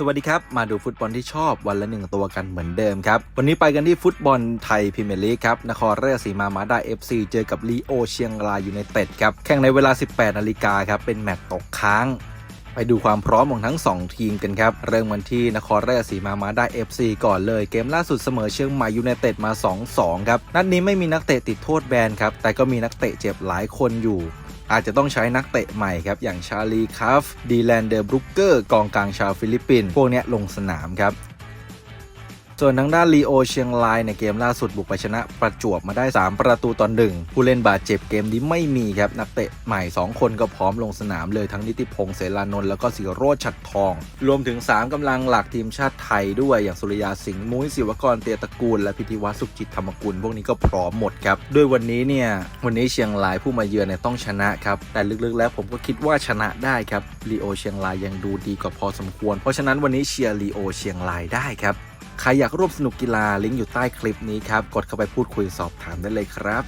สวัสดีครับ มาดูฟุตบอลที่ชอบวันละหนึ่งตัวกันเหมือนเดิมครับ วันนี้ไปกันที่ฟุตบอลไทยพรีเมียร์ลีกครับ นครราชสีมามาดา FC เจอกับลีโอเชียงรายยูไนเต็ดครับ แข่งในเวลา 18 นาฬิกาครับ เป็นแมตตช์ตกค้าง ไปดูความพร้อมของทั้ง 2 ทีมกันครับ เริ่มกันที่นครราชสีมามาได้ FC ก่อนเลย เกมล่าสุดเสมอเชียงใหม่ยูไนเต็ดมา 2-2 ครับ นัดนี้ไม่มีนักเตะติดโทษแบนครับ แต่ก็มีนักเตะเจ็บหลายคนอยู่อาจจะต้องใช้นักเตะใหม่ครับ อย่างชาลีคัฟดีแลนเดอร์บรุกเกอร์ กองกลางชาวฟิลิปปินส์พวกนี้ลงสนามครับ ส่วนทางด้านลีโอเชียงรายในเกมล่าสุดบุกไปชนะประจวบมาได้ 3 ประตูต่อหนึ่งผู้เล่นบาดเจ็บเกมนี้ไม่มีครับ นักเตะใหม่ 2 คนก็พร้อมลงสนามเลยทั้งนิติพงษ์เสรานนท์แล้วก็สิโรจน์ฉัดทอง รวมถึง 3กำลังหลักทีมชาติไทยด้วยอย่างสุริยาสิงห์มุ้ยศิวกรเตียตระกูลและพิธีวัฒสุขจิตธรรมกุลพวกนี้ก็พร้อมหมดครับด้วยวันนี้เนี่ยวันนี้เชียงรายผู้มาเยือนเนี่ยต้องชนะครับแต่ลึกๆแล้วผมก็คิดว่าชนะได้ครับลีโอเชียงรายยังดูดีกว่าพอสมควร เพราะฉะนั้นวันนี้เชียร์ลีโอเชียงรายได้ครับ ใครอยากร่วมสนุกกีฬาลิงก์อยู่ใต้คลิปนี้ครับ กดเข้าไปพูดคุยสอบถามได้เลยครับ